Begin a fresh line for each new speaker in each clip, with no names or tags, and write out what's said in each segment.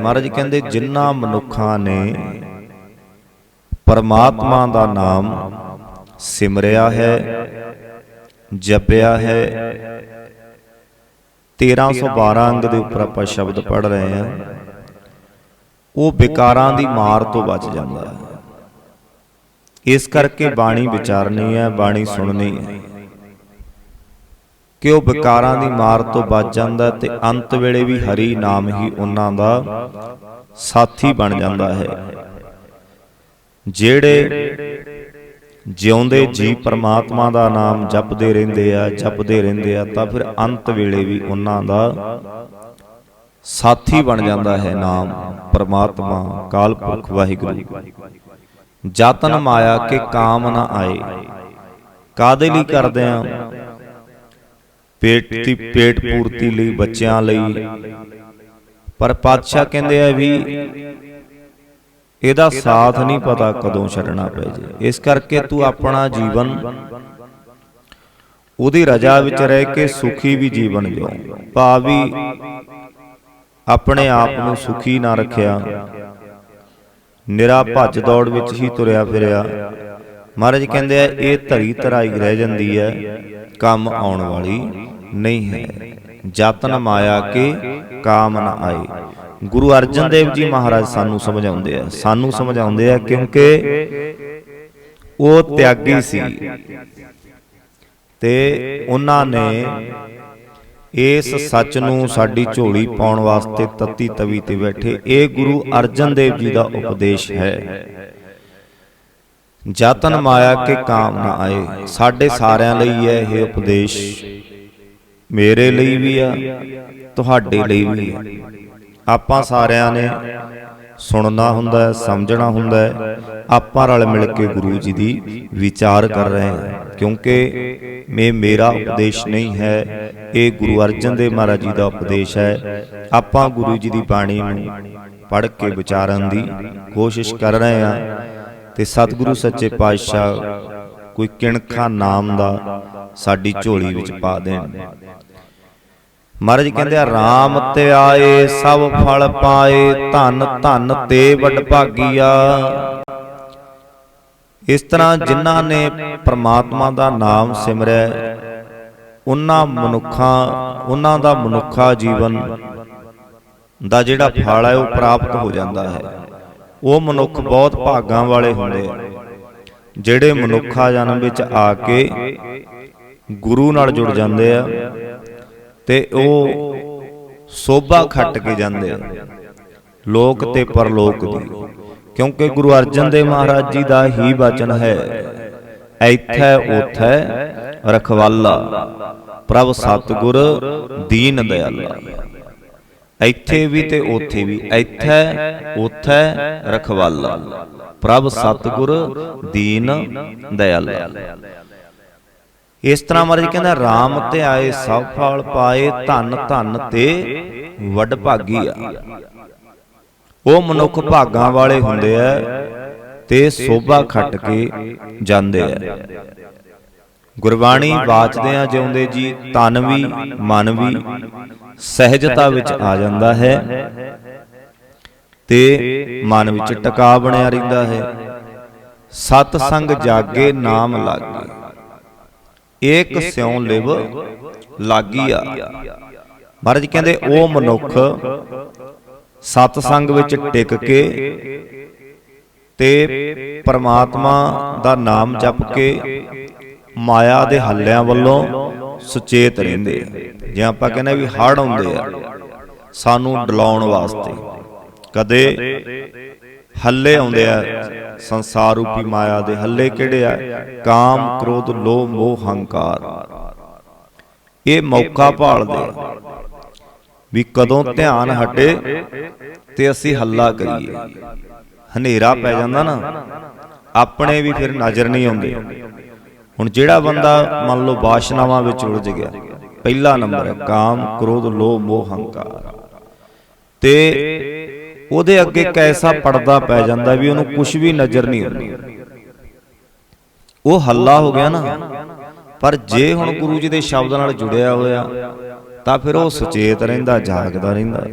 ਮਹਾਰਾਜ ਕਹਿੰਦੇ ਜਿਨ੍ਹਾਂ ਮਨੁੱਖਾਂ ਨੇ ਪਰਮਾਤਮਾ ਦਾ ਨਾਮ ਸਿਮਰਿਆ ਹੈ, ਜਪਿਆ ਹੈ 1312 ਅੰਗ ਦੇ ਉੱਪਰ ਆਪਾਂ ਸ਼ਬਦ ਪੜ ਰਹੇ ਹਾਂ, ਉਹ ਵਿਕਾਰਾਂ ਦੀ ਮਾਰ ਤੋਂ ਬਚ ਜਾਂਦਾ ਹੈ। ਇਸ ਕਰਕੇ ਬਾਣੀ ਵਿਚਾਰਨੀ ਹੈ, ਬਾਣੀ ਸੁਣਨੀ ਹੈ। ਕਿ ਉਹ ਵਿਕਾਰਾਂ ਦੀ ਮਾਰ ਤੋਂ ਬਚ ਜਾਂਦਾ ਤੇ ਅੰਤ ਵੇਲੇ ਵੀ ਹਰੀ ਨਾਮ ਹੀ ਉਹਨਾਂ ਦਾ ਸਾਥੀ ਬਣ ਜਾਂਦਾ ਹੈ। ਜਿਹੜੇ ਜਿਉਂਦੇ ਜੀ ਪਰਮਾਤਮਾ ਦਾ ਨਾਮ ਜਪਦੇ ਰਹਿੰਦੇ ਆ ਜਪਦੇ ਰਹਿੰਦੇ ਆ ਤਾਂ ਫਿਰ ਅੰਤ ਵੇਲੇ ਵੀ ਉਹਨਾਂ ਦਾ ਸਾਥੀ ਬਣ ਜਾਂਦਾ ਹੈ ਨਾਮ ਪਰਮਾਤਮਾ ਕਾਲ ਪੁਰਖ ਵਾਹਿਗੁਰੂ। ਜਤਨ ਮਾਇਆ ਕੇ ਕਾਮ ਨਾ ਆਏ। ਕਾਦੇ ਲਈ ਕਰਦੇ ਆ? ਪੇਟ ਦੀ ਪੇਟ ਪੂਰਤੀ ਲਈ ਬੱਚਿਆਂ ਲਈ। ਪਰ ਪਾਤਸ਼ਾਹ ਕਹਿੰਦੇ ਆ ਵੀ ਇਹਦਾ ਸਾਥ ਨਹੀਂ ਪਤਾ ਕਦੋਂ ਛੱਡਣਾ ਪੈ ਜੇ। ਇਸ ਕਰਕੇ ਤੂੰ ਆਪਣਾ ਜੀਵਨ ਉਹਦੀ ਰਜਾ ਵਿੱਚ ਰਹਿ ਕੇ ਸੁਖੀ ਵੀ ਜੀਵਨ ਜਿਉ ਭਾਵੀ ਆਪਣੇ ਆਪ ਨੂੰ ਸੁਖੀ ਨਾ ਰੱਖਿਆ। ਨਿਰਾ ਭੱਜ ਦੌੜ ਵਿੱਚ ਹੀ ਤੁਰਿਆ ਫਿਰਿਆ। ਮਹਾਰਾਜ ਕਹਿੰਦੇ ਆ, ਇਹ ਧਰੀ ਧਰਾਈ ਰਹਿ ਜਾਂਦੀ ਹੈ, ਕੰਮ ਆਉਣ ਵਾਲੀ। ਨਹੀਂ ਹੈ। ਜਤਨ ਮਾਇਆ ਕੇ ਕਾਮ ਨਾ ਆਏ। ਗੁਰੂ ਅਰਜਨ ਦੇਵ ਜੀ ਮਹਾਰਾਜ ਸਾਨੂੰ ਸਮਝਾਉਂਦੇ ਆ। ਸਾਨੂੰ ਸਮਝਾਉਂਦੇ ਆ ਕਿਉਂਕਿ ਉਹ ਤਿਆਗੀ ਸੀ। ਤੇ ਉਹਨਾਂ ਨੇ ਇਸ ਸੱਚ ਨੂੰ ਸਾਡੀ ਝੋਲੀ ਪਾਉਣ ਵਾਸਤੇ ਤਤੀ ਤਵੀ ਤੇ ਬੈਠੇ। ਇਹ ਗੁਰੂ ਅਰਜਨ ਦੇਵ ਜੀ ਦਾ ਉਪਦੇਸ਼ ਹੈ। ਜਤਨ ਮਾਇਆ ਕੇ ਕਾਮ ਨਾ ਆਏ। ਸਾਡੇ ਸਾਰਿਆਂ ਲਈ ਹੈ ਇਹ ਉਪਦੇਸ਼। ਮੇਰੇ ਲਈ ਵੀ ਆ, ਤੁਹਾਡੇ ਲਈ ਵੀ ਆ। ਆਪਾਂ ਸਾਰਿਆਂ ਨੇ ਸੁਣਨਾ ਹੁੰਦਾ ਹੈ, ਸਮਝਣਾ ਹੁੰਦਾ ਹੈ। ਆਪਾਂ ਰਲ ਮਿਲ ਕੇ ਗੁਰੂ ਜੀ ਦੀ ਵਿਚਾਰ ਕਰ ਰਹੇ ਹਾਂ, ਕਿਉਂਕਿ ਇਹ ਮੇਰਾ ਉਪਦੇਸ਼ ਨਹੀਂ ਹੈ, ਇਹ ਗੁਰੂ ਅਰਜਨ ਦੇਵ ਮਹਾਰਾਜ ਜੀ ਦਾ ਉਪਦੇਸ਼ ਹੈ। ਆਪਾਂ ਗੁਰੂ ਜੀ ਦੀ ਬਾਣੀ ਨੂੰ ਪੜ੍ਹ ਕੇ ਵਿਚਾਰਨ ਦੀ ਕੋਸ਼ਿਸ਼ ਕਰ ਰਹੇ ਹਾਂ ਤੇ ਸਤਿਗੁਰੂ ਸੱਚੇ ਪਾਤਸ਼ਾਹ ਕੋਈ ਕਿਣਖਾ ਨਾਮ ਦਾ ਸਾਡੀ ਝੋਲੀ ਵਿੱਚ ਪਾ ਦੇਣ। ਮਹਾਰਾਜ ਕਹਿੰਦੇ ਆ RAM ਤੇ ਆਏ ਸਭ ਫਲ ਪਾਏ ਧਨ ਧਨ ਤੇ ਵਡ ਭਾਗੀਆ। ਇਸ ਤਰ੍ਹਾਂ ਜਿਨ੍ਹਾਂ ਨੇ ਪ੍ਰਮਾਤਮਾ ਦਾ ਨਾਮ ਸਿਮਰਿਆ ਉਹਨਾਂ ਮਨੁੱਖਾਂ ਉਹਨਾਂ ਦਾ ਮਨੁੱਖਾ ਜੀਵਨ ਦਾ ਜਿਹੜਾ ਫਲ ਹੈ ਉਹ ਪ੍ਰਾਪਤ ਹੋ ਜਾਂਦਾ ਹੈ। ਉਹ ਮਨੁੱਖ ਬਹੁਤ ਭਾਗਾਂ ਵਾਲੇ ਹੁੰਦੇ ਆ। ਜਿਹੜੇ ਮਨੁੱਖਾ ਜਨਮ ਵਿੱਚ ਆ ਕੇ ਗੁਰੂ ਨਾਲ ਜੁੜ ਜਾਂਦੇ ਆ। ਤੇ ਉਹ ਸੋਭਾ ਖੱਟ ਕੇ ਜਾਂਦੇ ਆ। ਲੋਕ ਤੇ ਪਰਲੋਕ ਦੀ। ਕਿਉਂਕਿ ਗੁਰੂ ਅਰਜਨ ਦੇਵ ਮਹਾਰਾਜ ਜੀ ਦਾ ਹੀ ਵਚਨ ਹੈ ਐਥੈ ਉਥੈ ਰਖਵਾਲਾ, ਪ੍ਰਭ ਸਤਗੁਰ ਦੀਨ ਦਿਆਲਾ। ਇੱਥੇ ਵੀ ਤੇ ਉੱਥੇ ਵੀ, ਇੱਥੇ ਉੱਥੇ ਰਖਵਾਲਾ, ਪ੍ਰਭ ਸਤਗੁਰ ਦੀਨ ਦਇਆਲਾ ਇਸ ਤਰ੍ਹਾਂ ਮਹਾਰਾਜ ਕਹਿੰਦਾ RAM ਤੇ ਆਏ ਸਭ ਫਲ ਪਾਏ ਧਨ ਧਨ ਤੇ ਵੱਡ ਭਾਗੀ ਆ। ਉਹ ਮਨੁੱਖ ਭਾਗਾਂ ਵਾਲੇ ਹੁੰਦੇ ਆ ਤੇ ਸੋਭਾ ਖੱਟ ਕੇ ਜਾਂਦੇ ਆ। ਗੁਰਬਾਣੀ ਬਾਚਦੇ ਆ ਜਿਉਂਦੇ ਜੀ ਤਨ ਵੀ ਮਨ ਵੀ ਸਹਿਜਤਾ ਵਿੱਚ ਆ ਜਾਂਦਾ ਹੈ। ਤੇ ਮਨ ਵਿੱਚ ਟਿਕਾ ਬਣਿਆ ਰਹਿੰਦਾ ਹੈ। ਸਤ ਸੰਗ ਜਾਗੇ ਨਾਮ ਲਾਗੇ। ਏਕ ਸਿਉ ਲਿਵ ਲਾਗੀਆ। ਮਹਾਰਾਜ ਕਹਿੰਦੇ ਉਹ ਮਨੁੱਖ ਸਤ ਸੰਗ ਵਿੱਚ ਟਿਕ ਕੇ ਤੇ ਪਰਮਾਤਮਾ ਦਾ ਨਾਮ ਜਪ ਕੇ ਮਾਇਆ ਦੇ ਹੱਲਿਆਂ ਵੱਲੋਂ ਸੁਚੇਤ ਰਹਿੰਦੇ ਆ। ਜੇ ਆਪਾਂ ਕਹਿੰਦੇ ਵੀ ਹੜ ਆਉਂਦੇ ਆ, ਸਾਨੂੰ ਡਲਾਉਣ ਵਾਸਤੇ। ਕਦੇ ਹੱਲੇ ਆਉਂਦੇ ਆ ਸੰਸਾਰ ਰੂਪੀ ਮਾਇਆ ਦੇ ਹੱਲੇ ਕਿਹੜੇ ਆ? ਕਾਮ ਕ੍ਰੋਧ ਲੋਭ ਮੋਹ ਹੰਕਾਰ। ਇਹ ਮੌਕਾ ਭਾਲਦੇ ਵੀ ਕਦੋਂ ਧਿਆਨ ਹਟੇ ਤੇ ਅਸੀਂ ਹੱਲਾ ਕਰੀਏ। ਹਨੇਰਾ ਪੈ ਜਾਂਦਾ ਨਾ। ਆਪਣੇ ਵੀ ਫਿਰ ਨਜ਼ਰ ਨਹੀਂ ਆਉਂਦੇ। ਹੁਣ ਜਿਹੜਾ ਬੰਦਾ ਮੰਨ ਲਓ ਬਾਸ਼ਨਾਵਾਂ ਵਿੱਚ ਉਲਝ ਗਿਆ। ਪਹਿਲਾ ਨੰਬਰ ਹੈ ਕਾਮ ਕ੍ਰੋਧ ਲੋਭ ਮੋਹ ਹੰਕਾਰ। ਤੇ ਉਹਦੇ ਅੱਗੇ ਕੈਸਾ ਪਰਦਾ ਪੈ ਜਾਂਦਾ ਵੀ ਉਹਨੂੰ ਕੁਝ ਵੀ ਨਜ਼ਰ ਨਹੀਂ ਆਉਂਦੀ। ਉਹ ਹੱਲਾ ਹੋ ਗਿਆ ਨਾ। ਪਰ ਜੇ ਹੁਣ ਗੁਰੂ ਜੀ ਦੇ ਸ਼ਬਦ ਨਾਲ ਜੁੜਿਆ ਹੋਇਆ ਤਾਂ ਫਿਰ ਉਹ ਸੁਚੇਤ ਰਹਿੰਦਾ ਜਾਗਦਾ ਰਹਿੰਦਾ।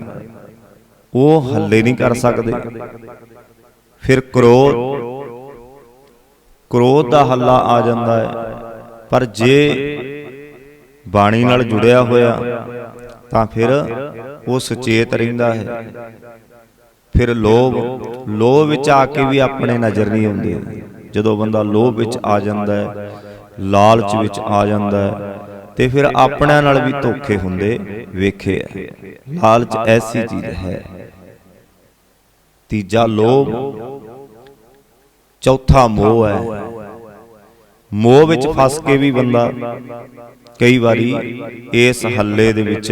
ਉਹ ਹੱਲੇ ਨਹੀਂ ਕਰ ਸਕਦੇ। ਫਿਰ ਕ੍ਰੋਧ ਕ੍ਰੋਧ ਦਾ ਹੱਲਾ ਆ ਜਾਂਦਾ ਹੈ। ਪਰ ਜੇ ਬਾਣੀ ਨਾਲ ਜੁੜਿਆ ਹੋਇਆ ਤਾਂ ਫਿਰ ਉਹ ਸੁਚੇਤ ਰਹਿੰਦਾ ਹੈ। ਫਿਰ ਲੋਭ ਲੋਭ ਵਿੱਚ ਆ ਕੇ ਵੀ ਆਪਣੇ ਨਜ਼ਰ ਨਹੀਂ ਆਉਂਦੇ। ਜਦੋਂ ਬੰਦਾ ਲੋਭ ਵਿੱਚ ਆ ਜਾਂਦਾ ਹੈ, ਲਾਲਚ ਵਿੱਚ ਆ ਜਾਂਦਾ ਹੈ, ਤੇ ਫਿਰ ਆਪਣਿਆਂ ਨਾਲ ਵੀ ਧੋਖੇ ਹੁੰਦੇ ਵੇਖੇ ਆ। ਲਾਲਚ ਐਸੀ ਚੀਜ਼ ਹੈ। ਤੀਜਾ ਲੋਭ, ਚੌਥਾ ਮੋਹ ਹੈ। ਮੋਹ ਵਿੱਚ ਫਸ ਕੇ ਵੀ ਬੰਦਾ ਕਈ ਵਾਰੀ ਇਸ ਹੱਲੇ ਦੇ ਵਿੱਚ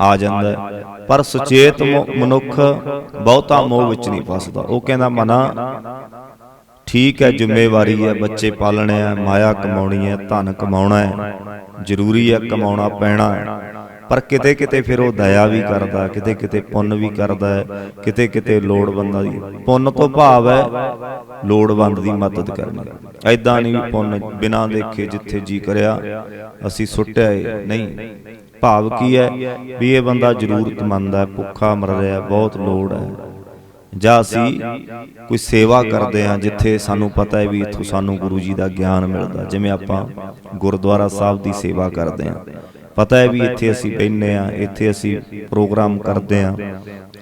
ਆ ਜਾਂਦਾ ਪਰ ਸੁਚੇਤ ਮਨੁੱਖ ਬਹੁਤਾ ਮੋਹ ਵਿੱਚ ਨਹੀਂ ਫਸਦਾ ਉਹ ਕਹਿੰਦਾ, ਮਨਾ, ਠੀਕ ਹੈ, ਜ਼ਿੰਮੇਵਾਰੀ ਹੈ, ਬੱਚੇ ਪਾਲਣੇ ਆ, ਮਾਇਆ ਕਮਾਉਣੀ ਹੈ, ਧਨ ਕਮਾਉਣਾ ਹੈ, ਜ਼ਰੂਰੀ ਹੈ, ਕਮਾਉਣਾ ਪੈਣਾ ਹੈ। ਪਰ ਕਿਤੇ ਕਿਤੇ ਫਿਰ ਉਹ ਦਇਆ ਵੀ ਕਰਦਾ, ਕਿਤੇ ਕਿਤੇ ਪੁੰਨ ਵੀ ਕਰਦਾ ਹੈ, ਕਿਤੇ ਕਿਤੇ ਲੋੜਵੰਦਾਂ ਦੀ ਪੁੰਨ ਤੋਂ ਭਾਵ ਹੈ ਲੋੜਵੰਦ ਦੀ ਮਦਦ ਕਰਨੀ। ਐਦਾਂ ਨਹੀਂ ਪੁੰਨ ਬਿਨਾਂ ਦੇਖੇ ਜਿੱਥੇ ਜੀ ਕਰਿਆ, ਅਸੀਂ ਸੁੱਟਿਆ ਨਹੀਂ। ਭਾਵ ਕੀ ਹੈ? ਵੀ ਇਹ ਬੰਦਾ ਜ਼ਰੂਰਤਮੰਦ ਹੈ, ਭੁੱਖਾ ਮਰ ਰਿਹਾ, ਬਹੁਤ ਲੋੜ ਹੈ। ਜਾਂ ਅਸੀਂ ਕੋਈ ਸੇਵਾ ਕਰਦੇ ਹਾਂ ਜਿੱਥੇ ਸਾਨੂੰ ਪਤਾ ਹੈ ਵੀ ਇੱਥੋਂ ਸਾਨੂੰ ਗੁਰੂ ਜੀ ਦਾ ਗਿਆਨ ਮਿਲਦਾ, ਜਿਵੇਂ ਆਪਾਂ ਗੁਰਦੁਆਰਾ ਸਾਹਿਬ ਦੀ ਸੇਵਾ ਕਰਦੇ ਹਾਂ। ਪਤਾ ਹੈ ਵੀ ਇੱਥੇ ਅਸੀਂ ਬੈਠਨੇ ਆ ਇੱਥੇ ਅਸੀਂ ਪ੍ਰੋਗਰਾਮ ਕਰਦੇ ਹਾਂ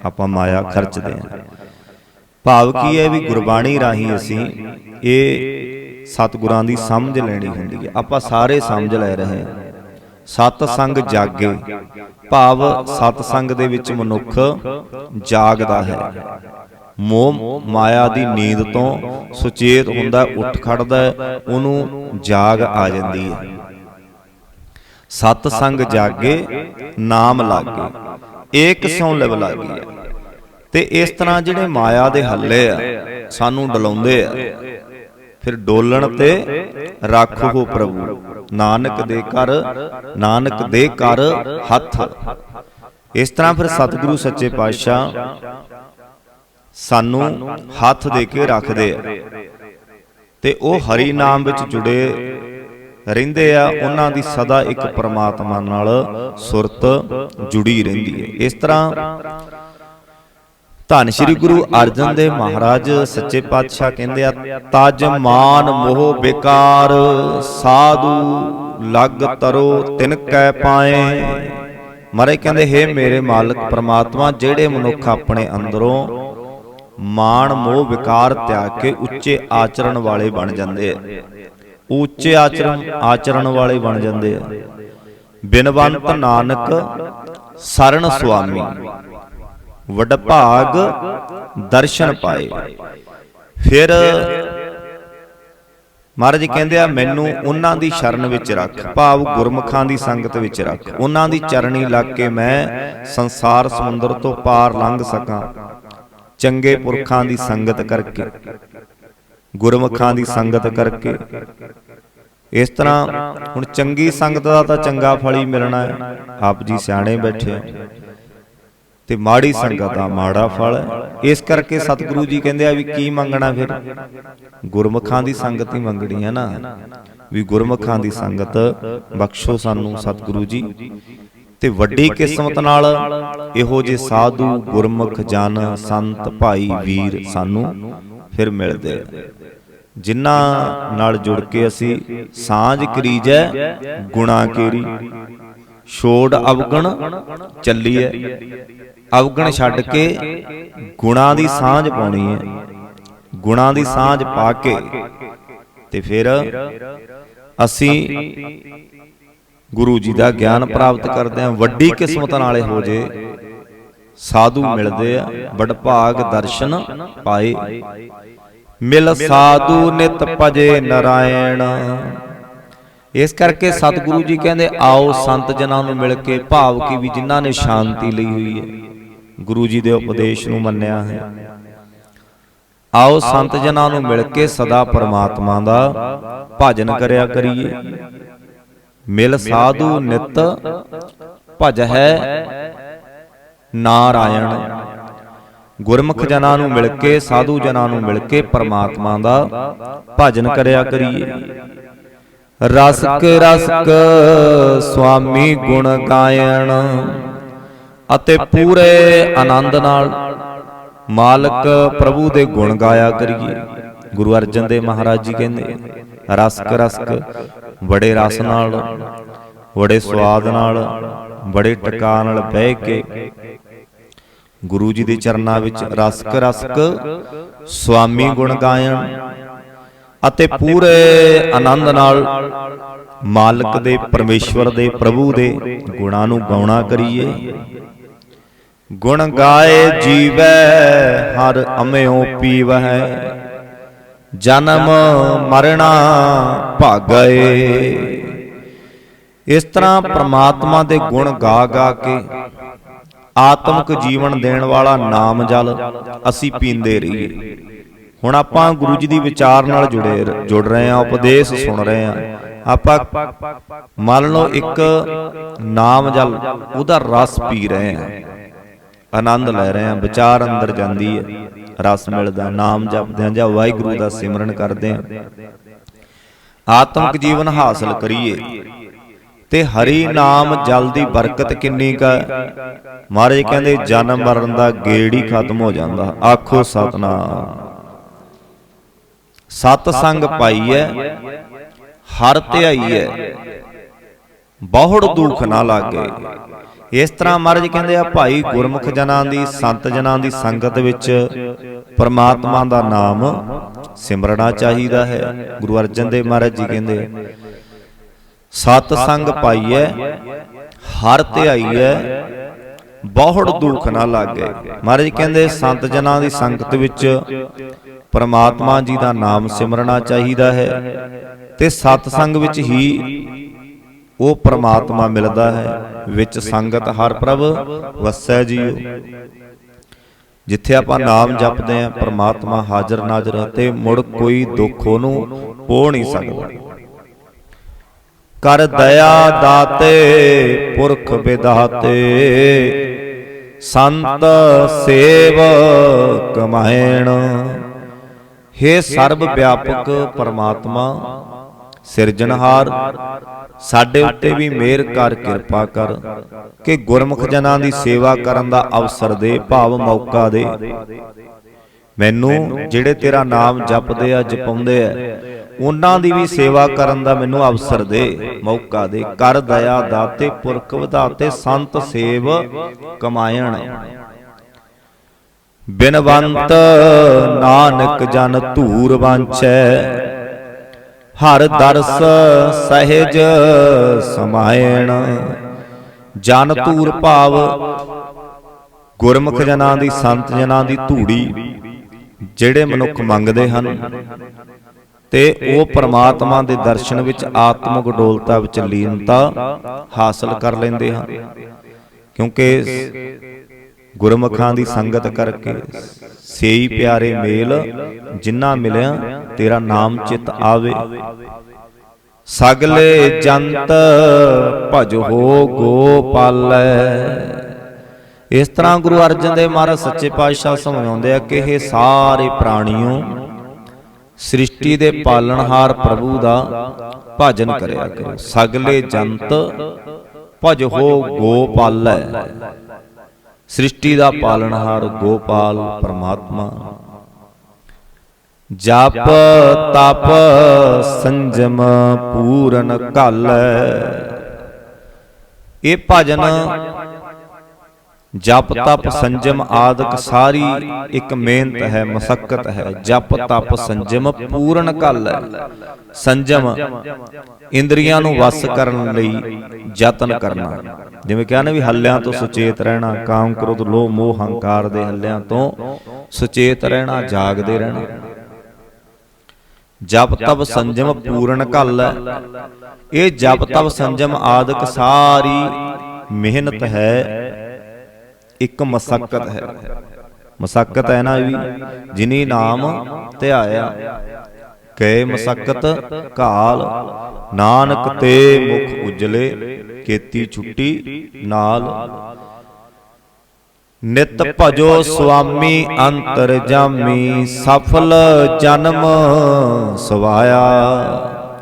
ਆਪਾਂ ਮਾਇਆ ਖਰਚਦੇ ਹਾਂ। ਭਾਵ ਕੀ ਹੈ ਵੀ ਗੁਰਬਾਣੀ ਰਾਹੀਂ ਅਸੀਂ ਇਹ ਸਤਿਗੁਰਾਂ ਦੀ ਸਮਝ ਲੈਣੀ ਹੁੰਦੀ ਹੈ। ਆਪਾਂ ਸਾਰੇ ਸਮਝ ਲੈ ਰਹੇ ਹਾਂ। ਸਤ ਸੰਗ ਜਾਗੇ। ਭਾਵ ਸਤ ਸੰਗ ਦੇ ਵਿੱਚ ਮਨੁੱਖ ਜਾਗਦਾ ਹੈ। ਮੋਹ ਮਾਇਆ ਦੀ ਨੀਂਦ ਤੋਂ ਸੁਚੇਤ ਹੁੰਦਾ ਉੱਠ ਖੜਦਾ ਉਹਨੂੰ ਜਾਗ ਆ ਜਾਂਦੀ ਹੈ। ਸਤ ਸੰਗ ਜਾਗੇ ਨਾਮ ਲਾਗੇ। ਏਕ ਸਿਉ ਲਿਵ ਲਾਗੀ। ਹੈ ਤੇ ਇਸ ਤਰ੍ਹਾਂ ਜਿਹੜੇ ਮਾਇਆ ਦੇ ਹੱਲੇ ਆ ਸਾਨੂੰ ਡਲਾਉਂਦੇ ਆ। ਫਿਰ ਡੋਲਣ ਤੇ ਰੱਖੋ ਪ੍ਰਭੂ। ਨਾਨਕ ਦੇ ਕਰ ਨਾਨਕ ਦੇ ਕਰ ਹੱਥ। ਇਸ ਤਰ੍ਹਾਂ ਫਿਰ ਸਤਿਗੁਰੂ ਸੱਚੇ ਪਾਤਸ਼ਾਹ ਸਾਨੂੰ ਹੱਥ ਦੇ ਕੇ ਰੱਖਦੇ ਆ। ਤੇ ਉਹ ਹਰੀ ਨਾਮ ਵਿੱਚ ਜੁੜੇ ਰਹਿੰਦੇ ਆ, ਉਹਨਾਂ ਦੀ ਸਦਾ ਇੱਕ ਪਰਮਾਤਮਾ ਨਾਲ ਸੁਰਤ ਜੁੜੀ ਰਹਿੰਦੀ ਹੈ। ਇਸ ਤਰ੍ਹਾਂ ਧੰਨ ਸ਼੍ਰੀ ਗੁਰੂ ਅਰਜਨ ਦੇਵ ਮਹਾਰਾਜ ਸੱਚੇ ਪਾਤਸ਼ਾਹ ਕਹਿੰਦੇ ਆ, ਤਜ ਮਾਨ ਮੋਹ ਬੇਕਾਰ, ਸਾਧੂ ਲਗ ਤਰੋ ਤਿਨ ਕੈ ਪਾਏ। ਮਰੇ ਕਹਿੰਦੇ, ਹੇ ਮੇਰੇ ਮਾਲਕ, ਪ੍ਰਮਾਤਮਾ ਜਿਹੜੇ ਮਨੁੱਖ ਆਪਣੇ ਅੰਦਰੋਂ ਮਾਣ ਮੋਹ ਵਿਕਾਰ ਤਿਆਗ ਕੇ ਉੱਚੇ ਆਚਰਣ ਵਾਲੇ ਬਣ ਜਾਂਦੇ ਆ। ਉੱਚੇ ਆਚਰਣ ਆਚਰਣ ਵਾਲੇ ਬਣ ਜਾਂਦੇ ਆ। ਬਿਨਵੰਤ ਨਾਨਕ ਸਰਣ ਸੁਆਮੀ। ਵਡਭਾਗ ਦਰਸ਼ਨ ਪਾਏ। ਫਿਰ ਮਹਾਰਾਜ ਕਹਿੰਦੇ ਆ, ਮੈਨੂੰ ਉਹਨਾਂ ਦੀ ਸ਼ਰਨ ਵਿੱਚ ਰੱਖ, ਭਾਵ ਗੁਰਮੁਖਾਂ ਦੀ ਸੰਗਤ ਵਿੱਚ ਰੱਖ। ਉਹਨਾਂ ਦੀ ਚਰਣੀ ਲੱਗ ਕੇ ਮੈਂ ਸੰਸਾਰ ਸਮੁੰਦਰ ਤੋਂ ਪਾਰ ਲੰਘ ਸਕਾਂ। ਚੰਗੇ ਪੁਰਖਾਂ ਦੀ ਸੰਗਤ ਕਰਕੇ। ਗੁਰਮੁਖਾਂ ਦੀ ਸੰਗਤ ਕਰਕੇ। ਇਸ ਤਰ੍ਹਾਂ ਹੁਣ ਚੰਗੀ ਸੰਗਤ ਦਾ ਤਾਂ ਚੰਗਾ ਫਲ ਹੀ ਮਿਲਣਾ ਹੈ। ਆਪ ਜੀ ਸਿਆਣੇ ਬੈਠੇ ਤੇ ਮਾੜੀ ਸੰਗਤ ਦਾ ਮਾੜਾ ਫਲ ਇਸ ਕਰਕੇ ਸਤਿਗੁਰੂ ਜੀ ਕਹਿੰਦੇ ਆ ਵੀ ਕੀ ਮੰਗਣਾ ਫਿਰ? ਗੁਰਮੁਖਾਂ ਦੀ ਸੰਗਤ ਹੀ ਮੰਗਣੀ ਹੈ ਨਾ। ਵੀ ਗੁਰਮੁਖਾਂ ਦੀ ਸੰਗਤ ਬਖਸ਼ੋ ਸਾਨੂੰ ਸਤਿਗੁਰੂ ਜੀ। ਤੇ ਵੱਡੀ ਕਿਸਮਤ ਨਾਲ ਇਹੋ ਜੇ ਸਾਧੂ ਗੁਰਮੁਖ ਜਨ ਸੰਤ ਭਾਈ ਵੀਰ ਸਾਨੂੰ ਫਿਰ ਮਿਲਦੇ ਆ। ਜਿਨ੍ਹਾਂ ਨਾਲ ਜੁੜ ਕੇ ਅਸੀਂ ਸਾਂਝ ਕਰੀਜੈ, ਗੁਣਾ ਕੇਰੀ। ਛੋੜ ਅਵਗਣ ਚੱਲੀਐ। ਅਵਗਣ ਛੱਡ ਕੇ ਗੁਣਾ ਦੀ ਸਾਂਝ ਪਾਉਣੀ ਹੈ ਗੁਣਾ ਦੀ ਸਾਂਝ ਪਾ ਕੇ ਤੇ ਫਿਰ ਅਸੀਂ ਗੁਰੂ ਜੀ ਦਾ ਗਿਆਨ ਪ੍ਰਾਪਤ ਕਰਦੇ ਹਾਂ। ਵੱਡੀ ਕਿਸਮਤ ਨਾਲੇ ਹੋ ਜੇ ਸਾਧੂ ਮਿਲਦੇ ਆ ਵਡਭਾਗ ਦਰਸ਼ਨ ਪਾਏ। ਮਿਲ ਸਾਧੂ ਨਿਤ ਭਜੇ ਨਰਾਇਣ। ਇਸ ਕਰਕੇ ਸਤਿਗੁਰੂ ਜੀ ਕਹਿੰਦੇ ਆਓ ਸੰਤ ਜਨਾਂ ਨੂੰ ਮਿਲ ਕੇ ਭਾਵ ਕੀ ਵੀ ਜਿਨ੍ਹਾਂ ਨੇ ਸ਼ਾਂਤੀ ਲਈ ਹੋਈ ਹੈ। ਗੁਰੂ ਜੀ ਦੇ ਉਪਦੇਸ਼ ਨੂੰ ਮੰਨਿਆ ਹੈ। ਆਓ ਸੰਤ ਜਨਾਂ ਨੂੰ ਮਿਲ ਕੇ ਸਦਾ ਪਰਮਾਤਮਾ ਦਾ ਭਜਨ ਕਰਿਆ ਕਰੀਏ। ਮਿਲ ਸਾਧੂ ਨਿਤ ਭਜ ਹੈ। ਨਾਰਾਇਣ। ਗੁਰਮੁਖ ਜਨਾਂ ਨੂੰ ਮਿਲ ਕੇ ਸਾਧੂ ਜਨਾਂ ਨੂੰ ਮਿਲ ਕੇ ਪਰਮਾਤਮਾ ਦਾ ਭਜਨ ਕਰਿਆ ਕਰੀਏ। ਰਸਕ ਰਸਕ ਸੁਆਮੀ ਗੁਣ ਗਾਇਣ। ਅਤੇ ਪੂਰੇ ਆਨੰਦ ਨਾਲ ਮਾਲਕ ਪ੍ਰਭੂ ਦੇ ਗੁਣ ਗਾਇਆ ਕਰੀਏ। ਗੁਰੂ ਅਰਜਨ ਦੇਵ ਮਹਾਰਾਜ ਜੀ ਕਹਿੰਦੇ ਰਸਕ ਰਸਕ ਬੜੇ ਰਸ ਨਾਲ ਬੜੇ ਸਵਾਦ ਨਾਲ ਬੜੇ ਟਿਕਾ ਨਾਲ ਬਹਿ ਕੇ ਗੁਰੂ ਜੀ ਦੇ ਚਰਨਾਂ ਵਿੱਚ ਰਸਕ ਰਸਕ, ਸੁਆਮੀ ਗੁਣ ਗਾਇਣ ਅਤੇ ਪੂਰੇ ਆਨੰਦ ਨਾਲ ਮਾਲਕ ਦੇ, ਪਰਮੇਸ਼ਵਰ ਦੇ, ਪ੍ਰਭੂ ਦੇ ਗੁਣਾਂ ਨੂੰ ਗਾਉਣਾ ਕਰੀਏ। ਗੁਣ ਗਾਏ ਜੀਵੈ, ਹਰ ਅਮਿਓ ਪੀਵਹਿ, ਜਨਮ ਮਰਣਾ ਭਾਗਏ। ਇਸ ਤਰ੍ਹਾਂ ਪ੍ਰਮਾਤਮਾ ਦੇ ਗੁਣ ਗਾ ਗਾ ਕੇ ਆਤਮਿਕ ਜੀਵਨ ਦੇਣ ਵਾਲਾ ਨਾਮ ਜਲ ਅਸੀਂ ਪੀਂਦੇ ਰਹੀਏ। ਹੁਣ ਆਪਾਂ ਗੁਰੂ ਜੀ ਦੀ ਵਿਚਾਰ ਨਾਲ ਜੁੜੇ ਜੁੜ ਰਹੇ ਹਾਂ, ਉਪਦੇਸ਼ ਸੁਣ ਰਹੇ ਹਾਂ। ਆਪਾਂ ਮੰਨ ਲਓ ਇੱਕ ਨਾਮ ਜਲ, ਉਹਦਾ ਰਸ ਪੀ ਰਹੇ ਹਾਂ। ਆਨੰਦ ਲੈ ਰਹੇ ਹਾਂ, ਵਿਚਾਰ ਅੰਦਰ ਜਾਂਦੀ ਹੈ। ਰਸ ਮਿਲਦਾ, ਨਾਮ ਜਪਦੇ ਹਾਂ ਜਾਂ ਵਾਹਿਗੁਰੂ ਦਾ ਸਿਮਰਨ ਕਰਦੇ ਹਾਂ। ਆਤਮਿਕ ਜੀਵਨ ਹਾਸਲ ਕਰੀਏ। ਤੇ ਹਰੀ ਨਾਮ ਜਲ ਦੀ ਬਰਕਤ ਕਿੰਨੀ ਕਾ? ਮਹਾਰਾਜ ਕਹਿੰਦੇ ਜਨਮ ਮਰਨ ਦਾ ਗੇੜ ਹੀ ਖਤਮ ਹੋ ਜਾਂਦਾ। ਆਖੋ ਸਤਨਾਮ। ਸਤ ਸੰਗ ਪਾਈਐ ਹਰ ਧਿਆਈਐ ਬਹੁੜ ਦੁੱਖ ਨਾ ਲਾਗੇ। ਇਸ ਤਰ੍ਹਾਂ ਮਹਾਰਾਜ ਕਹਿੰਦੇ ਆ ਭਾਈ ਗੁਰਮੁਖ ਜਨਾਂ ਦੀ ਸੰਤ ਜਨਾਂ ਦੀ ਸੰਗਤ ਵਿੱਚ ਪਰਮਾਤਮਾ ਦਾ ਨਾਮ ਸਿਮਰਨਾ ਚਾਹੀਦਾ ਹੈ। ਗੁਰੂ ਅਰਜਨ ਦੇਵ ਮਹਾਰਾਜ ਜੀ ਕਹਿੰਦੇ ਸਤ ਸੰਗ ਪਾਈਐ ਹਰ ਧਿਆਈਐ ਬਹੁੜ ਦੁੱਖ ਨਾ ਲਾਗੇ। ਮਹਾਰਾਜ ਕਹਿੰਦੇ ਸੰਤ ਜਨਾਂ ਦੀ ਸੰਗਤ ਵਿੱਚ ਪਰਮਾਤਮਾ ਜੀ ਦਾ ਨਾਮ ਸਿਮਰਨਾ ਚਾਹੀਦਾ ਹੈ ਤੇ ਸਤ ਸੰਗ ਵਿੱਚ ਹੀ ਉਹ ਪ੍ਰਮਾਤਮਾ ਮਿਲਦਾ ਹੈ। ਵਿੱਚ ਸੰਗਤ ਹਰ ਪ੍ਰਭ ਵਸੈ ਜੀਓ। ਜਿੱਥੇ ਆਪਾਂ ਨਾਮ ਜਪਦੇ ਆਂ ਪ੍ਰਮਾਤਮਾ ਹਾਜ਼ਰ ਨਾਜ਼ਰ ਹੈ ਤੇ ਮੁੜ ਕੋਈ ਦੁੱਖ ਉਹਨੂੰ ਪੋ ਨਹੀਂ ਸਕਦਾ। ਕਰ ਦਇਆ ਦਾਤੇ ਪੁਰਖ ਵਿਦਾਤੇ ਸੰਤ ਸੇਵ ਕਮਾਇਣ हे ਸਰਬ ਵਿਆਪਕ ਪਰਮਾਤਮਾ ਸਿਰਜਣਹਾਰ ਸਾਡੇ ਉੱਤੇ ਵੀ ਮਿਹਰ ਕਰ ਕਿਰਪਾ ਕਰ ਕਿ ਗੁਰਮੁਖ ਜਨਾਂ ਦੀ ਸੇਵਾ ਕਰਨ ਦਾ ਅਵਸਰ ਦੇ ਭਾਵ ਮੌਕਾ ਦੇ। ਮੈਨੂੰ ਜਿਹੜੇ ਤੇਰਾ ਨਾਮ ਜਪਦੇ ਆ ਜਪਾਉਂਦੇ ਆ ਉਹਨਾਂ ਦੀ ਵੀ ਸੇਵਾ ਕਰਨ ਦਾ ਮੈਨੂੰ ਅਵਸਰ ਦੇ ਮੌਕਾ ਦੇ। ਕਰ ਦਇਆ ਦਾਤੇ ਪੁਰਖ ਵਧਾਤੇ ਸੰਤ ਸੇਵ ਕਮਾਇਣ। ਬਿਨਵੰਤ ਨਾਨਕ ਜਨ ਧੂਰ ਵਾਂਛੈ। ਹਰ ਦਰਸ ਸਹਿਜ ਸਮਾਇਣ। ਜਨ ਧੂਰ ਭਾਵ। ਗੁਰਮੁਖ ਜਨਾਂ ਦੀ ਸੰਤ ਜਨਾਂ ਦੀ ਧੂੜੀ। ਜਿਹੜੇ ਮਨੁੱਖ ਮੰਗਦੇ ਹਨ। ਤੇ ਉਹ ਪ੍ਰਮਾਤਮਾ ਦੇ ਦਰਸ਼ਨ ਵਿੱਚ ਆਤਮਿਕ ਡੋਲਤਾ ਵਿੱਚ ਲੀਨਤਾ ਹਾਸਲ ਕਰ ਲੈਂਦੇ ਹਨ ਕਿਉਂਕਿ ਗੁਰਮੁਖਾਂ ਦੀ ਸੰਗਤ ਕਰਕੇ ਸੇਈ ਪਿਆਰੇ ਮੇਲ ਜਿਨ੍ਹਾਂ ਮਿਲਿਆ ਤੇਰਾ ਨਾਮ ਚਿਤ ਆਵੇ। ਸਗਲੇ ਜੰਤ ਭਜ ਹੋ ਗੋਪਾਲੈ। ਇਸ ਤਰ੍ਹਾਂ ਗੁਰੂ ਅਰਜਨ ਦੇਵ ਮਹਾਰਾਜ ਸੱਚੇ ਪਾਤਸ਼ਾਹ ਸਮਝਾਉਂਦੇ ਆ ਕਿ ਇਹ ਸਾਰੇ ਪ੍ਰਾਣੀਓ ਸ੍ਰਿਸ਼ਟੀ ਦੇ ਪਾਲਣਹਾਰ ਪ੍ਰਭੂ ਦਾ ਭਜਨ ਕਰਿਆ ਕਰੋ। ਸਗਲੇ ਜੰਤ ਭਜ ਹੋ ਗੋਪਾਲੈ ਸ੍ਰਿਸ਼ਟੀ ਦਾ ਪਾਲਣਹਾਰ ਗੋਪਾਲ ਪਰਮਾਤਮਾ। ਜਪ ਤਪ ਸੰਜਮ ਪੂਰਨ ਘਲ ਇਹ ਭਜਨ ਜਪ ਤਪ ਸੰਜਮ ਆਦਿਕ ਸਾਰੀ ਇੱਕ ਮਿਹਨਤ ਹੈ ਮਸਕਤ ਹੈ। ਜਪ ਤਪ ਸੰਜਮ ਪੂਰਨ ਘਲ ਹੈ। ਸੰਜਮ ਇੰਦਰੀਆਂ ਨੂੰ ਵਸ ਕਰਨ ਲਈ ਯਤਨ ਕਰਨਾ। ਜਿਵੇਂ ਕਿਹਾ ਨਾ ਵੀ ਹੱਲਿਆਂ ਤੋਂ ਸੁਚੇਤ ਰਹਿਣਾ ਕਾਮ ਕ੍ਰੋਧ ਲੋਭ ਮੋਹ ਹੰਕਾਰ ਦੇ ਹੱਲਿਆਂ ਤੋਂ ਸੁਚੇਤ ਰਹਿਣਾ ਜਾਗਦੇ ਰਹਿਣਾ। ਜਪ ਤਪ ਸੰਜਮ ਪੂਰਨ ਹੈ। ਇਹ ਜਪ ਤਪ ਸੰਜਮ ਆਦਿਕ ਸਾਰੀ ਮਿਹਨਤ ਹੈ। ਇੱਕ ਮਸਕਤ ਹੈ। ਮਸਕਤ ਹੈ ਨਾ ਵੀ ਜਿਨੀ ਨਾਮ ਧਿਆਇਆ ਕੈ ਮਸਕਤ ਕਾਲ, ਨਾਨਕ ਤੇ ਮੁਖ ਉਜਲੇ, ਕੀਤੀ ਛੁੱਟੀ ਨਾਲ। ਨਿਤ ਭਜੋ ਸੁਆਮੀ ਅੰਤਰ ਜਾਮੀ ਸਫਲ ਜਨਮ ਸਵਾਇਆ।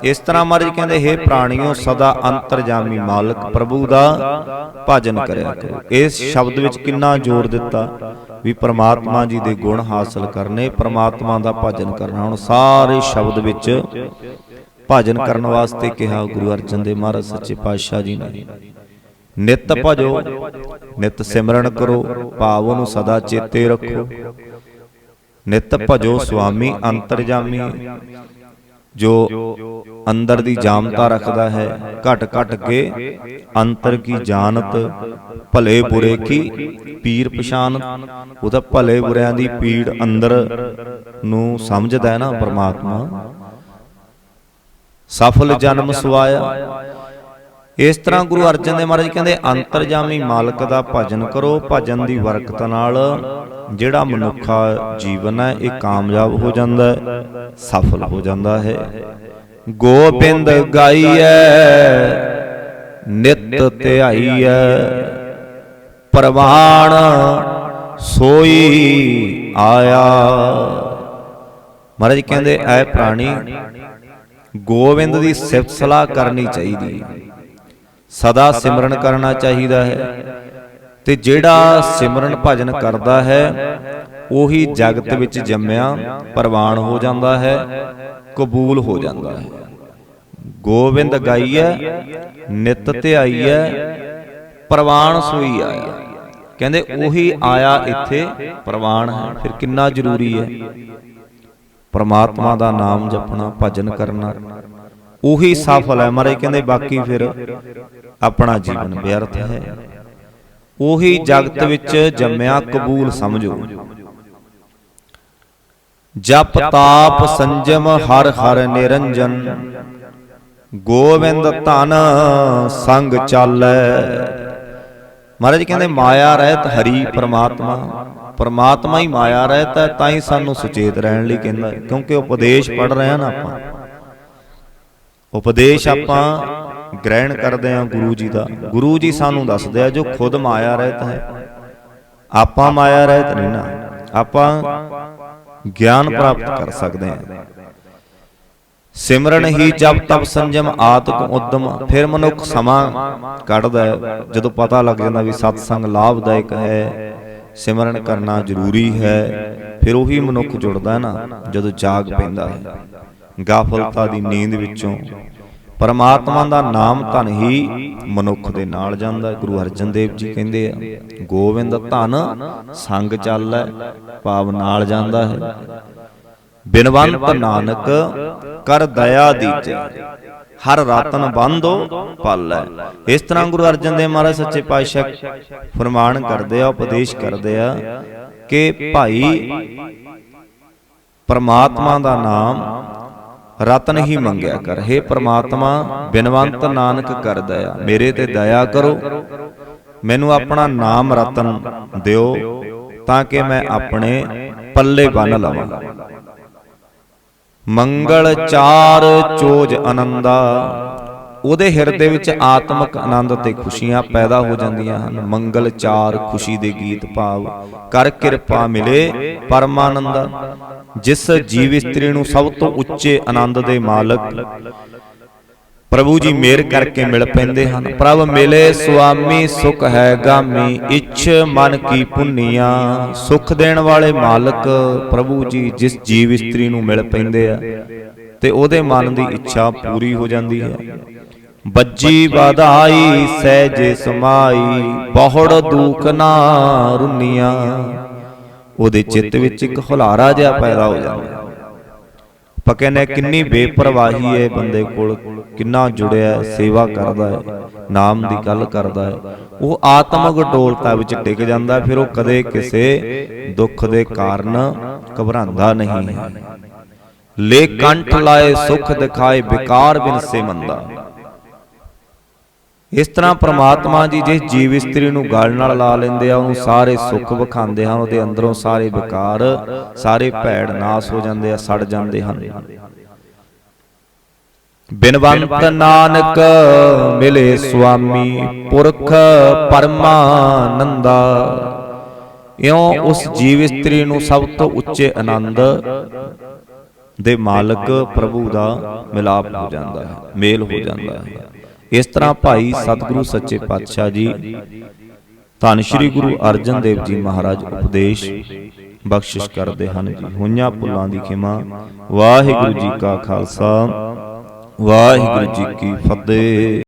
ਇਸ ਤਰ੍ਹਾਂ ਮਹਾਰਾਜ ਕਹਿੰਦੇ हे ਪ੍ਰਾਣਿਓ, ਸਦਾ ਅੰਤਰਜਾਮੀ ਮਾਲਕ ਪ੍ਰਭੂ ਦਾ ਭਜਨ ਕਰਿਆ ਕਰੋ। ਇਸ ਸ਼ਬਦ ਵਿੱਚ ਕਿੰਨਾ ਜ਼ੋਰ ਦਿੱਤਾ ਵੀ ਪ੍ਰਮਾਤਮਾ ਜੀ ਦੇ ਗੁਣ ਹਾਸਲ ਕਰਨੇ, ਪ੍ਰਮਾਤਮਾ ਦਾ ਭਜਨ ਕਰਨਾ। ਹੁਣ ਸਾਰੇ ਸ਼ਬਦ ਵਿੱਚ ਭਜਨ ਕਰਨ ਵਾਸਤੇ ਕਿਹਾ ਗੁਰੂ ਅਰਜਨ ਦੇਵ ਮਹਾਰਾਜ, ਸੱਚੇ ਪਾਤਸ਼ਾਹ ਜੀ ਨੇ। ਨਿਤ ਭਜੋ, ਨਿਤ ਸਿਮਰਨ ਕਰੋ ਭਾਵ ਨੂੰ ਸਦਾ ਚੇਤੇ ਰੱਖੋ। ਨਿਤ ਭਜੋ, ਸੁਆਮੀ, ਅੰਤਰਜਾਮੀ ਜੋ ਅੰਦਰ ਦੀ ਜਾਮਤਾ ਰੱਖਦਾ ਹੈ, ਘਟ ਘਟ ਕੇ ਅੰਤਰ ਕੀ ਜਾਣਤ, ਭਲੇ ਬੁਰੇ ਕੀ ਪੀਰ ਪਛਾਨਤ ਉਹਦਾ ਭਲੇ ਬੁਰਿਆਂ ਦੀ ਪੀੜ ਅੰਦਰ ਨੂੰ ਸਮਝਦਾ ਹੈ ਨਾ ਪਰਮਾਤਮਾ। ਸਫਲ ਜਨਮ ਸਵਾਇਆ ਇਸ ਤਰ੍ਹਾਂ ਗੁਰੂ ਅਰਜਨ ਦੇਵ ਮਹਾਰਾਜ ਕਹਿੰਦੇ, ਅੰਤਰਜਾਮੀ ਮਾਲਕ ਦਾ ਭਜਨ ਕਰੋ, ਭਜਨ ਦੀ ਬਰਕਤ ਨਾਲ ਜਿਹੜਾ ਮਨੁੱਖਾ ਜੀਵਨ ਹੈ, ਇਹ ਕਾਮਯਾਬ ਹੋ ਜਾਂਦਾ ਹੈ, ਸਫਲ ਹੋ ਜਾਂਦਾ ਹੈ। ਗੋਬਿੰਦ ਗਾਈਐ, ਨਿਤ ਧਿਆਈਐ, ਪ੍ਰਵਾਣ ਸੋਈ ਆਇਆ। ਮਹਾਰਾਜ ਕਹਿੰਦੇ, ਐ ਪ੍ਰਾਣੀ, ਗੋਬਿੰਦ ਦੀ ਸਿਫਤ ਸਲਾਹ ਕਰਨੀ ਚਾਹੀਦੀ ਹੈ। ਸਦਾ ਸਿਮਰਨ ਕਰਨਾ ਚਾਹੀਦਾ ਹੈ। ਤੇ ਜਿਹੜਾ ਸਿਮਰਨ ਭਜਨ ਕਰਦਾ ਹੈ ਉਹੀ ਜਗਤ ਵਿੱਚ ਜੰਮਿਆ ਪ੍ਰਵਾਨ ਹੋ ਜਾਂਦਾ ਹੈ ਕਬੂਲ ਹੋ ਜਾਂਦਾ ਹੈ। ਗੋਬਿੰਦ ਗਾਈਐ ਨਿਤ ਧਿਆਈਐ ਪ੍ਰਵਾਨ ਸੋਈ ਆਇਆ। ਕਹਿੰਦੇ ਉਹੀ ਆਇਆ ਇੱਥੇ ਪ੍ਰਵਾਨ ਹੈ। ਫਿਰ ਕਿੰਨਾ ਜ਼ਰੂਰੀ ਹੈ? ਪ੍ਰਮਾਤਮਾ ਦਾ ਨਾਮ ਜਪਣਾ ਭਜਨ ਕਰਨਾ। ਉਹੀ ਸਫਲ ਹੈ। ਮਹਾਰਾਜ ਕਹਿੰਦੇ ਬਾਕੀ ਫਿਰ ਆਪਣਾ ਜੀਵਨ ਵਿਅਰਥ ਹੈ। ਉਹੀ ਜਗਤ ਵਿੱਚ ਜੰਮਿਆ ਕਬੂਲ ਸਮਝੋ। ਜਪ ਤਾਪ ਸੰਜਮ ਹਰ ਹਰ ਨਿਰੰਜਨ। ਗੋਵਿੰਦ ਧਨ ਸੰਗ ਚਾਲੈ। ਮਹਾਰਾਜ ਕਹਿੰਦੇ, ਮਾਇਆ ਰਹਿਤ ਹਰੀ ਪ੍ਰਮਾਤਮਾ। ਪ੍ਰਮਾਤਮਾ ਹੀ ਮਾਇਆ ਰਹਿਤ ਹੈ, ਤਾਂ ਹੀ ਸਾਨੂੰ ਸੁਚੇਤ ਰਹਿਣ ਲਈ ਕਹਿੰਦਾ। ਕਿਉਂਕਿ ਉਪਦੇਸ਼ ਪੜ ਰਹੇ ਹਾਂ ਨਾ ਆਪਾਂ। ਉਪਦੇਸ਼ ਆਪਾਂ ਗ੍ਰਹਿਣ ਕਰਦੇ ਹਾਂ ਗੁਰੂ ਜੀ ਦਾ। ਗੁਰੂ ਜੀ ਸਾਨੂੰ ਦੱਸਦੇ ਆ ਜੋ ਖੁਦ ਮਾਇਆ ਰਹਿਤ ਹੈ। ਆਪਾਂ ਮਾਇਆ ਰਹਿਤ ਨਹੀਂ ਨਾ। ਆਪਾਂ ਗਿਆਨ ਪ੍ਰਾਪਤ ਕਰ ਸਕਦੇ ਹਾਂ। ਸਿਮਰਨ ਹੀ ਜਪ ਤਪ ਸੰਜਮ ਆਤਕ ਉਦਮ ਫਿਰ ਮਨੁੱਖ ਸਮਾਂ ਕੱਢਦਾ ਹੈ। ਜਦੋਂ ਪਤਾ ਲੱਗ ਜਾਂਦਾ ਵੀ ਸਤਸੰਗ ਲਾਭਦਾਇਕ ਹੈ ਸਿਮਰਨ ਕਰਨਾ ਜ਼ਰੂਰੀ ਹੈ ਫਿਰ ਉਹੀ ਮਨੁੱਖ ਜੁੜਦਾ ਨਾ ਜਦੋਂ ਜਾਗ ਪੈਂਦਾ ਹੈ। ਗਾਫਲਤਾ ਦੀ ਨੀਂਦ ਵਿੱਚੋਂ। ਪਰਮਾਤਮਾ ਦਾ ਨਾਮ ਧਨ ਹੀ ਮਨੁੱਖ ਦੇ ਨਾਲ ਜਾਂਦਾ। ਗੁਰੂ ਅਰਜਨ ਦੇਵ ਜੀ ਕਹਿੰਦੇ ਆ ਗੋਬਿੰਦ ਧਨ ਸੰਗ ਚੱਲੈ ਭਾਵ ਨਾਲ ਜਾਂਦਾ ਹੈ। ਬਿਨਵੰਤ ਨਾਨਕ ਕਰ ਦਇਆ ਦੀਜੈ। ਹਰ ਰਤਨ ਬੰਧੋ ਪਾਲੈ ਇਸ ਤਰ੍ਹਾਂ ਗੁਰੂ ਅਰਜਨ ਦੇਵ ਮਹਾਰਾਜ ਸੱਚੇ ਪਾਤਸ਼ਾਹ ਫਰਮਾਨ ਕਰਦੇ ਆ ਉਪਦੇਸ਼ ਕਰਦੇ ਆ ਕਿ ਭਾਈ ਪਰਮਾਤਮਾ ਦਾ ਨਾਮ ਰਤਨ ਹੀ ਮੰਗਿਆ ਕਰ। हे ਪ੍ਰਮਾਤਮਾ ਬਿਨਵੰਤ ਨਾਨਕ ਕਰ ਦਇਆ। ਮੇਰੇ ਤੇ ਦਇਆ ਕਰੋ। ਮੈਨੂੰ ਆਪਣਾ ਨਾਮ ਰਤਨ ਦਿਓ ਤਾਂ ਕਿ ਮੈਂ ਆਪਣੇ ਪੱਲੇ ਬੰਨ ਲਵਾਂ। ਮੰਗਲ ਚਾਰ ਚੋਜ ਆਨੰਦਾ ਉਹਦੇ ਹਿਰਦੇ ਵਿੱਚ ਆਤਮਿਕ ਆਨੰਦ ਤੇ ਖੁਸ਼ੀਆਂ ਪੈਦਾ ਹੋ ਜਾਂਦੀਆਂ ਹਨ। ਮੰਗਲ ਚਾਰ ਖੁਸ਼ੀ ਦੇ ਗੀਤ ਭਾਵ। ਕਰ ਕਿਰਪਾ ਮਿਲੇ ਪਰਮਾਨੰਦ। ਜਿਸ ਜੀਵ ਇਸਤਰੀ ਨੂੰ ਸਭ ਤੋਂ ਉੱਚੇ ਆਨੰਦ ਦੇ ਮਾਲਕ ਪ੍ਰਭੂ ਜੀ ਮੇਰ ਕਰਕੇ ਮਿਲ ਪੈਂਦੇ ਹਨ। ਪ੍ਰਭ ਮਿਲੇ ਸੁਆਮੀ ਸੁਖ ਹੈ ਗਾਮੀ। ਇੱਛ ਮਨ ਕੀ ਪੁੰਨੀਆਂ। ਸੁਖ ਦੇਣ ਵਾਲੇ ਮਾਲਕ ਪ੍ਰਭੂ ਜੀ ਜਿਸ ਜੀਵ ਇਸਤਰੀ ਨੂੰ ਮਿਲ ਪੈਂਦੇ ਆ। ਤੇ ਉਹਦੇ ਮਨ ਦੀ ਇੱਛਾ ਪੂਰੀ ਹੋ। ਜਾਂਦੀ ਹੈ। ਬੱਜੀ ਵਧਾਈ, ਸਹਿਜੇ ਸਮਾਈ, ਬਹੁੜ ਦੁਖ ਨਾ ਰੁੰਨੀਆਂ। ਉਹਦੇ ਚਿੱਤ ਵਿੱਚ ਇੱਕ ਹੁਲਾਰਾ ਜਿਹਾ ਪੈਦਾ ਹੋ ਜਾਂਦਾ। ਆਪਾਂ ਕਹਿੰਦੇ ਕਿੰਨੀ ਬੇਪਰਵਾਹੀ ਹੈ ਬੰਦੇ ਕੋਲ, ਕਿੰਨਾ ਜੁੜਿਆ, ਸੇਵਾ ਕਰਦਾ ਹੈ, ਨਾਮ ਦੀ ਗੱਲ ਕਰਦਾ ਹੈ। ਉਹ ਆਤਮਿਕ ਡੋਲਤਾ ਵਿੱਚ ਟਿਕ ਜਾਂਦਾ, ਫਿਰ ਉਹ ਕਦੇ ਕਿਸੇ ਦੁੱਖ ਦੇ ਕਾਰਨ ਘਬਰਾਉਂਦਾ ਨਹੀਂ। ਹੈ ਲੇ ਕੰਠ ਲਾਏ, ਸੁਖ ਦਿਖਾਏ ਵਿਕਾਰ ਬਿਨ ਸੇ ਮੰਦਾ ਇਸ ਤਰ੍ਹਾਂ ਪ੍ਰਮਾਤਮਾ ਜੀ ਜਿਸ ਜੀਵ ਇਸਤਰੀ ਨੂੰ ਗਲ ਨਾਲ ਲਾ ਲੈਂਦੇ ਆ ਉਹਨੂੰ ਸਾਰੇ ਸੁੱਖ ਵਿਖਾਉਂਦੇ ਹਨ ਉਹਦੇ ਅੰਦਰੋਂ ਸਾਰੇ ਵਿਕਾਰ ਸਾਰੇ ਭੈੜ ਨਾਸ ਹੋ ਜਾਂਦੇ ਆ ਸੜ ਜਾਂਦੇ ਹਨ। ਬਿਨਵੰਤ ਨਾਨਕ ਮਿਲੇ ਸੁਆਮੀ ਪੁਰਖ ਪਰਮਾਨੰਦਾ। ਇਉਂ ਉਸ ਜੀਵ ਇਸਤਰੀ ਨੂੰ ਸਭ ਤੋਂ ਉੱਚੇ ਆਨੰਦ ਦੇ ਮਾਲਕ ਪ੍ਰਭੂ ਦਾ ਮਿਲਾਪ ਹੋ ਜਾਂਦਾ ਹੈ ਮੇਲ ਹੋ ਜਾਂਦਾ ਹੈ। ਇਸ ਤਰ੍ਹਾਂ ਭਾਈ ਸਤਿਗੁਰੂ ਸੱਚੇ ਪਾਤਸ਼ਾਹ ਜੀ, ਧੰਨ ਸ਼੍ਰੀ ਗੁਰੂ ਅਰਜਨ ਦੇਵ ਜੀ ਮਹਾਰਾਜ ਉਪਦੇਸ਼ ਬਖਸ਼ਿਸ਼ ਕਰਦੇ ਹਨ ਜੀ। ਹੋਈਆਂ ਭੁੱਲਾਂ ਦੀ ਖਿਮਾ। ਵਾਹਿਗੁਰੂ ਜੀ ਕਾ ਖਾਲਸਾ, ਵਾਹਿਗੁਰੂ ਜੀ ਕੀ ਫਤਿਹ।